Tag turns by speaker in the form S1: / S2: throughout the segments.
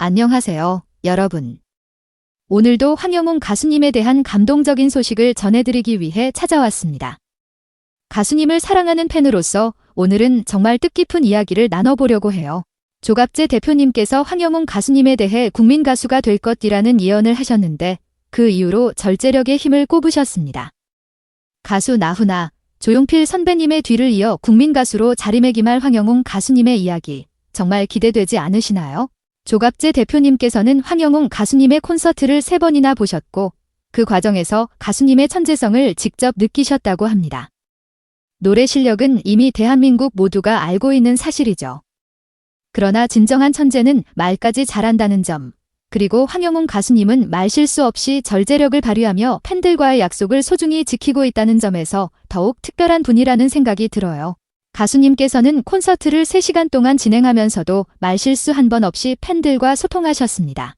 S1: 안녕하세요, 여러분. 오늘도 황영웅 가수님에 대한 감동적인 소식을 전해드리기 위해 찾아왔습니다. 가수님을 사랑하는 팬으로서 오늘은 정말 뜻깊은 이야기를 나눠보려고 해요. 조갑재 대표님께서 황영웅 가수님에 대해 국민 가수가 될 것이라는 예언을 하셨는데 그 이후로 절제력의 힘을 꼽으셨습니다. 가수 나훈아, 조용필 선배님의 뒤를 이어 국민 가수로 자리매김할 황영웅 가수님의 이야기 정말 기대되지 않으시나요? 조갑재 대표님께서는 황영웅 가수님의 콘서트를 세 번이나 보셨고 그 과정에서 가수님의 천재성을 직접 느끼셨다고 합니다. 노래 실력은 이미 대한민국 모두가 알고 있는 사실이죠. 그러나 진정한 천재는 말까지 잘한다는 점, 그리고 황영웅 가수님은 말실수 없이 절제력을 발휘하며 팬들과의 약속을 소중히 지키고 있다는 점에서 더욱 특별한 분이라는 생각이 들어요. 가수님께서는 콘서트를 3시간 동안 진행하면서도 말실수 한 번 없이 팬들과 소통하셨습니다.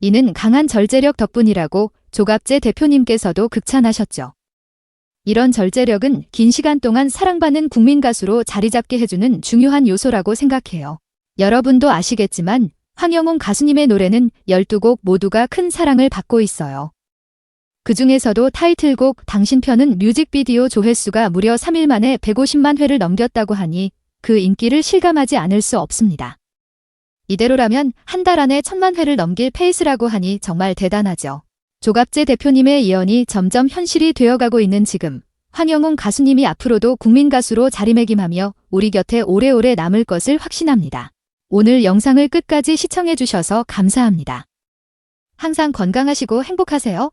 S1: 이는 강한 절제력 덕분이라고 조갑재 대표님께서도 극찬하셨죠. 이런 절제력은 긴 시간 동안 사랑받는 국민 가수로 자리 잡게 해주는 중요한 요소라고 생각해요. 여러분도 아시겠지만 황영웅 가수님의 노래는 12곡 모두가 큰 사랑을 받고 있어요. 그 중에서도 타이틀곡 당신 편은 뮤직비디오 조회수가 무려 3일 만에 150만 회를 넘겼다고 하니 그 인기를 실감하지 않을 수 없습니다. 이대로라면 한 달 안에 천만 회를 넘길 페이스라고 하니 정말 대단하죠. 조갑재 대표님의 예언이 점점 현실이 되어가고 있는 지금 황영웅 가수님이 앞으로도 국민 가수로 자리매김하며 우리 곁에 오래오래 남을 것을 확신합니다. 오늘 영상을 끝까지 시청해 주셔서 감사합니다. 항상 건강하시고 행복하세요.